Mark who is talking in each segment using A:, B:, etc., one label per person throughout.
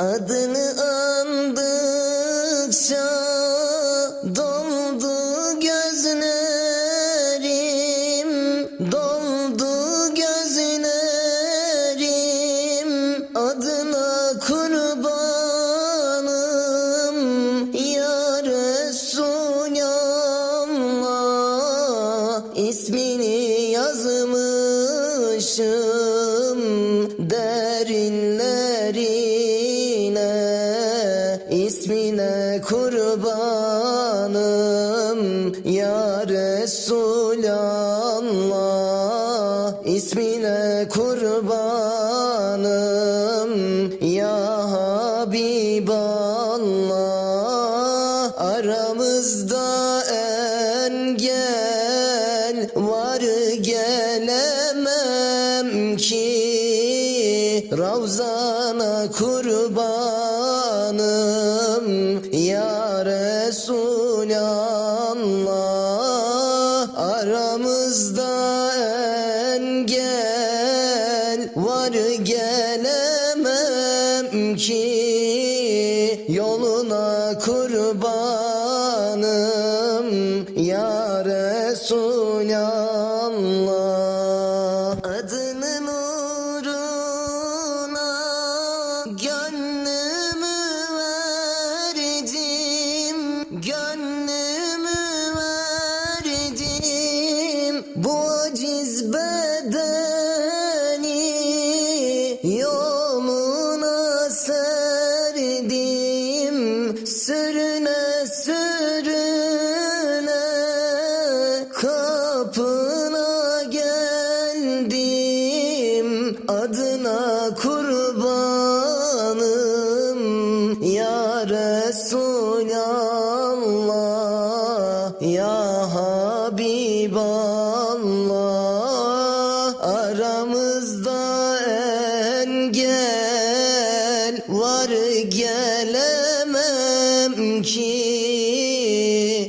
A: Adını andıkça doldu gözlerim Doldu gözlerim. Adına kurbanım Ya Resulallah İsmini yazmışım derinlerine ismine kurbanım ya Resulallah. İsmine kurbanım ya Habiballah. Aramızda Ravzana kurbanım ya Resulallah. Aramızda engel var gelemem ki. Yoluna kurbanım ya Resulallah gönlümü verdim Gönlümü verdim. Bu aciz bedeni yoluna serdim. Sürüne sürüne kapına geldim. Adına Resulallah Ya Habiballah Aramızda engel var gelemem ki.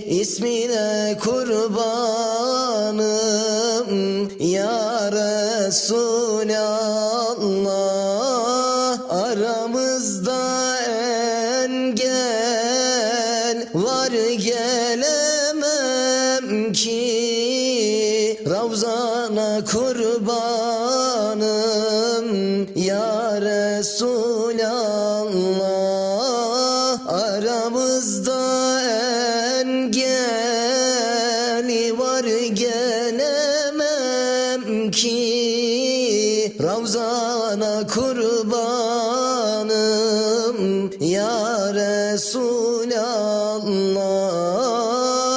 A: İsmine kurbanım ya Resulallah gelemem ki Ravzana kurbanım ya Resulallah aramızda engel var gelemem ki Ravzana kurbanım ya Resulallah